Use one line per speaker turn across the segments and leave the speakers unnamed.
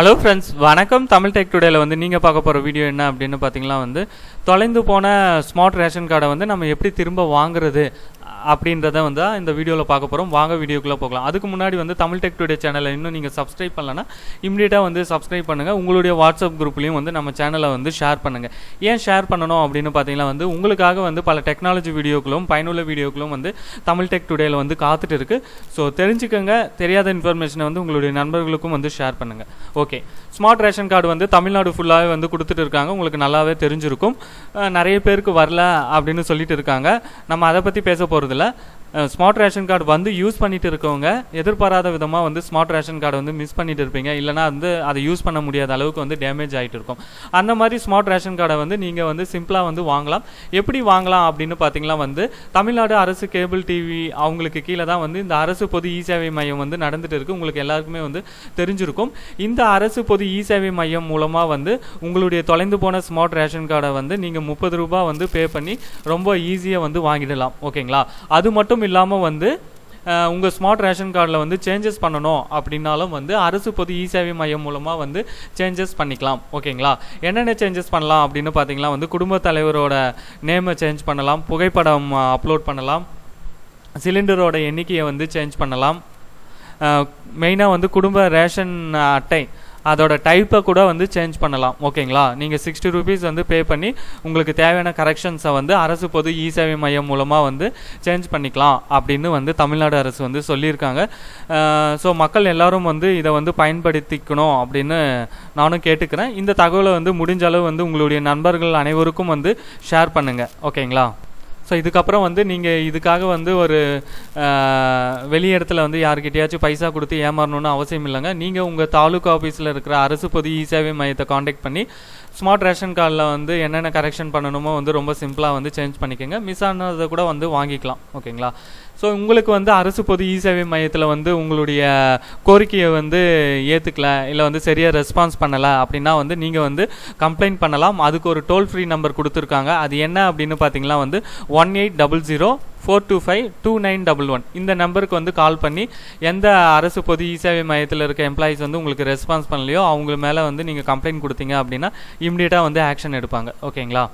Hello friends வணக்கம். Tamil tech டுடேல வந்து நீங்கள் பார்க்க போகிற வீடியோ என்ன அப்படின்னு பார்த்தீங்கன்னா வந்து தொலைந்து போன ஸ்மார்ட் ரேஷன் கார்டை வந்து நம்ம எப்படி திரும்ப வாங்குறது அப்படின்றத வந்து இந்த வீடியோவில் பார்க்க போகிறோம் வாங்க வீடியோக்குள்ளே போகலாம். அதுக்கு முன்னாடி வந்து தமிழ் டெக் டுடே சேனலை இன்னும் நீங்கள் சப்ஸ்கிரைப் பண்ணலன்னா இமீடியட்டாக வந்து சப்ஸ்கிரைப் பண்ணுங்கள் உங்களுடைய வாட்ஸ்அப் குரூப்லேயும் வந்து நம்ம சேனலை வந்து ஷேர் பண்ணுங்கள் ஏன் ஷேர் பண்ணணும் அப்படின்னு பார்த்தீங்கன்னா வந்து உங்களுக்காக வந்து பல டெக்னாலஜி வீடியோக்களும் பயனுள்ள வீடியோக்களும் வந்து தமிழ் டெக் டுடேயில் வந்து காத்துட்டு இருக்கு. ஸோ தெரிஞ்சுக்கோங்க. தெரியாத இன்ஃபர்மேஷனை வந்து உங்களுடைய நண்பர்களுக்கும் வந்து ஷேர் பண்ணுங்கள் ஓகே ஸ்மார்ட் ரேஷன் கார்டு வந்து தமிழ்நாடு ஃபுல்லாகவே வந்து கொடுத்துட்டு இருக்காங்க. உங்களுக்கு நல்லாவே தெரிஞ்சிருக்கும். நிறைய பேருக்கு வரல அப்படின்னு சொல்லிட்டு இருக்காங்க. நம்ம அதை பற்றி பேச போகிறதில்ல ஸ்மார்ட் ரேஷன் கார்டு வந்து யூஸ் பண்ணிட்டு இருக்கவங்க எதிர்பாராத விதமாக வந்து ஸ்மார்ட் ரேஷன் கார்டு வந்து மிஸ் பண்ணிட்டு இருப்பீங்க. இல்லைனா வந்து அதை யூஸ் பண்ண முடியாத அளவுக்கு வந்து டேமேஜ் ஆகிட்டு இருக்கும். அந்த மாதிரி ஸ்மார்ட் ரேஷன் கார்டை வந்து நீங்கள் வந்து சிம்பிளாக வந்து வாங்கலாம். எப்படி வாங்கலாம் அப்படின்னு பார்த்தீங்கன்னா வந்து தமிழ்நாடு அரசு கேபிள் டிவி அவங்களுக்கு கீழே தான் வந்து இந்த அரசு பொது இ சேவை மையம் வந்து நடந்துட்டு இருக்குது உங்களுக்கு எல்லாருக்குமே வந்து தெரிஞ்சிருக்கும். இந்த அரசு பொது இ சேவை மையம் மூலமாக வந்து உங்களுடைய தொலைந்து போன ஸ்மார்ட் ரேஷன் கார்டை வந்து நீங்கள் முப்பது ரூபாய் வந்து பே பண்ணி ரொம்ப ஈஸியாக வந்து வாங்கிடலாம். ஓகேங்களா? அது மட்டும் இல்லாமல் வந்து உங்கள் ஸ்மார்ட் ரேஷன் கார்டில் வந்து சேஞ்சஸ் பண்ணணும் அப்படின்னாலும் வந்து அரசு பொது இ சேவை மையம் மூலமாக வந்து சேஞ்சஸ் பண்ணிக்கலாம். ஓகேங்களா? என்னென்ன சேஞ்சஸ் பண்ணலாம் அப்படின்னு பார்த்தீங்கன்னா வந்து குடும்ப தலைவரோட நேமை சேஞ்ச் பண்ணலாம் புகைப்படம் அப்லோட் பண்ணலாம் சிலிண்டரோட எண்ணிக்கையை வந்து சேஞ்ச் பண்ணலாம். மெயினாக வந்து குடும்ப ரேஷன் அட்டை அதோட டைப்பை கூட வந்து சேஞ்ச் பண்ணலாம். ஓகேங்களா நீங்கள் சிக்ஸ்டி ருபீஸ் வந்து பே பண்ணி உங்களுக்கு தேவையான கரெக்ஷன்ஸை வந்து அரசு பொது இ சேவை மையம் மூலமாக வந்து சேஞ்ச் பண்ணிக்கலாம் அப்படின்னு வந்து தமிழ்நாடு அரசு வந்து சொல்லியிருக்காங்க. ஸோ மக்கள் எல்லாரும் வந்து இதை வந்து பயன்படுத்திக்கணும் அப்படின்னு நானும் கேட்டுக்கிறேன். இந்த தகவலை வந்து முடிஞ்ச அளவு வந்து உங்களுடைய நண்பர்கள் அனைவருக்கும் வந்து ஷேர் பண்ணுங்கள் ஓகேங்களா ஸோ இதுக்கப்புறம் வந்து நீங்கள் இதுக்காக வந்து ஒரு வெளி இடத்துல வந்து யாருக்கிட்டையாச்சும் பைசா கொடுத்து ஏமாறணும்னு அவசியம் இல்லைங்க. நீங்கள் உங்கள் தாலுகா ஆஃபீஸில் இருக்கிற அரசு பொது இ சேவை மையத்தை காண்டாக்ட் பண்ணி ஸ்மார்ட் ரேஷன் கார்டில் வந்து என்னென்ன கரெக்ஷன் பண்ணணுமோ வந்து ரொம்ப சிம்பிளாக வந்து சேஞ்ச் பண்ணிக்கோங்க. மிஸ் ஆனதை கூட வந்து வாங்கிக்கலாம். ஓகேங்களா ஸோ உங்களுக்கு வந்து அரசு பொது இ சேவை மையத்தில் வந்து உங்களுடைய கோரிக்கையை வந்து ஏற்றுக்கல இல்லை வந்து சரியாக ரெஸ்பான்ஸ் பண்ணலை அப்படின்னா வந்து நீங்கள் வந்து கம்ப்ளைண்ட் பண்ணலாம். அதுக்கு ஒரு டோல் ஃப்ரீ நம்பர் கொடுத்துருக்காங்க. அது என்ன அப்படின்னு பார்த்தீங்கன்னா வந்து one eight double zero four two five two nine double one இந்த நம்பருக்கு வந்து கால் பண்ணி எந்த அரசு பொது இ சேவை மையத்தில் இருக்க எம்ப்ளாயிஸ் வந்து உங்களுக்கு ரெஸ்பான்ஸ் பண்ணலையோ அவங்க மேலே வந்து நீங்கள் கம்ப்ளைண்ட் கொடுத்தீங்க அப்படின்னா இம்மிடியட்டாக வந்து ஆக்ஷன் எடுப்பாங்க. ஓகேங்களா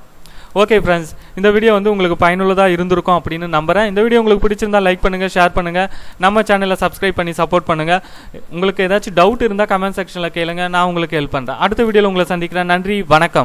ஓகே ஃப்ரெண்ட்ஸ் இந்த வீடியோ வந்து உங்களுக்கு பயனுள்ளதாக இருந்திருக்கும் அப்படின்னு நம்புறேன். இந்த வீடியோ உங்களுக்கு பிடிச்சிருந்தா லைக் பண்ணுங்கள் ஷேர் பண்ணுங்கள் நம்ம சேனலை சப்ஸ்கிரைப் பண்ணி சப்போர்ட் பண்ணுங்கள் உங்களுக்கு ஏதாச்சும் டவுட் இருந்தால் கமெண்ட் செக்ஷனில் கேளுங்க. நான் உங்களுக்கு ஹெல்ப் பண்ணுறேன் அடுத்த வீடியோவில் உங்களை சந்திக்கிறேன். நன்றி வணக்கம்.